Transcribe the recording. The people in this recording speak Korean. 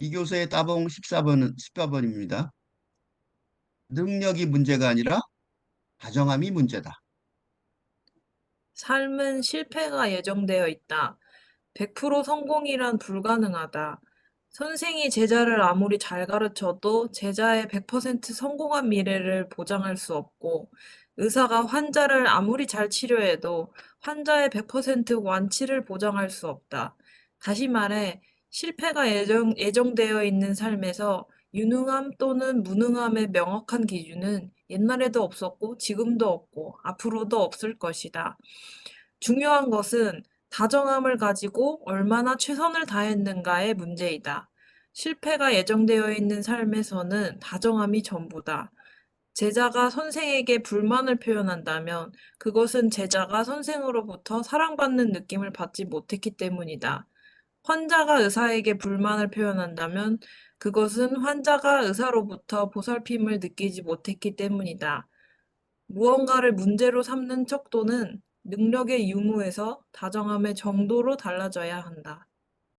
이 교수의 따봉 14번은 14번입니다. 능력이 문제가 아니라 다정함이 문제다. 삶은 실패가 예정되어 있다. 100% 성공이란 불가능하다. 선생이 제자를 아무리 잘 가르쳐도 제자의 100% 성공한 미래를 보장할 수 없고, 의사가 환자를 아무리 잘 치료해도 환자의 100% 완치를 보장할 수 없다. 다시 말해, 실패가 예정, 예정되어 있는 삶에서 유능함 또는 무능함의 명확한 기준은 옛날에도 없었고, 지금도 없고, 앞으로도 없을 것이다. 중요한 것은 다정함을 가지고 얼마나 최선을 다했는가의 문제이다. 실패가 예정되어 있는 삶에서는 다정함이 전부다. 제자가 선생에게 불만을 표현한다면 그것은 제자가 선생으로부터 사랑받는 느낌을 받지 못했기 때문이다. 환자가 의사에게 불만을 표현한다면 그것은 환자가 의사로부터 보살핌을 느끼지 못했기 때문이다. 무언가를 문제로 삼는 척도는 능력의 유무에서 다정함의 정도로 달라져야 한다.